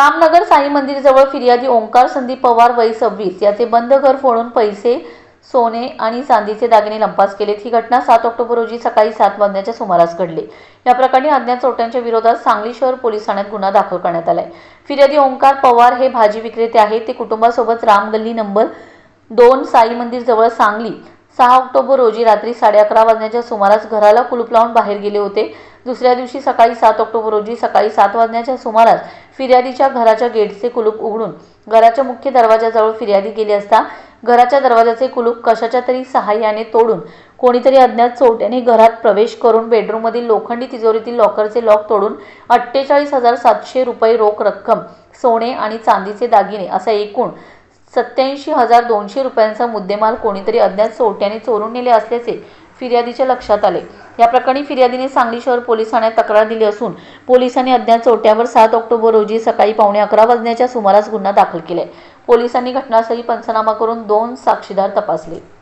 रामनगर साई मंदिरजवळ फिर्यादी ओंकार संदीप पवार वय सव्वीस याचे बंद घर फोडून पैसे सोने आणि चांदीचे दागिने लंपास केलेत. ही घटना सात ऑक्टोबर रोजी सकाळी सात वाजण्याच्या सुमारास घडली. या प्रकरणी अज्ञात चोरट्यांच्या विरोधात सांगली शहर पोलीस ठाण्यात गुन्हा दाखल करण्यात आलाय. फिर्यादी ओंकार पवार हे भाजी विक्रेते आहेत. ते कुटुंबासोबत रामगल्ली नंबर दोन साई मंदिर जवळ सांगली सहा ऑक्टोबर रोजी रात्री साडे अकरा वाजण्याच्या सुमारास घराला कुलूप लावून बाहेर गेले होते. दुसऱ्या दिवशी सकाळी सात ऑक्टोबर रोजी सकाळी सात वाजण्याच्या सुमारास फिर्यादीच्या घराच्या गेटचे कुलूप उघडून घराच्या मुख्य दरवाजाजवळ फिर्यादी गेली असता घराच्या दरवाजाचे कुलूप कशाच्या तरी सहाय्याने तोडून कोणीतरी अज्ञात चोरट्याने घरात प्रवेश करून बेडरूममधील लोखंडी तिजोरीतील लॉकरचे लॉक तोडून अठ्ठेचाळीस हजार सातशे रुपये रोख रक्कम सोने आणि चांदीचे दागिने असा एकूण सत्याऐंशी हजार दोनशे रुपयांचा मुद्देमाल कोणीतरी अज्ञात चोरट्याने चोरून नेले असल्याचे फिर्यादीच्या लक्षात आले. या प्रकरणी फिर्यादीने सांगली शहर पोलीस ठाण्यात तक्रार दिली असून पोलिसांनी अज्ञात चोरट्यावर सात ऑक्टोबर रोजी सकाळी पावणे अकरा वाजण्याच्या सुमारास गुन्हा दाखल केलाय. पोलिसांनी घटनास्थळी पंचनामा करून दोन साक्षीदार तपासले.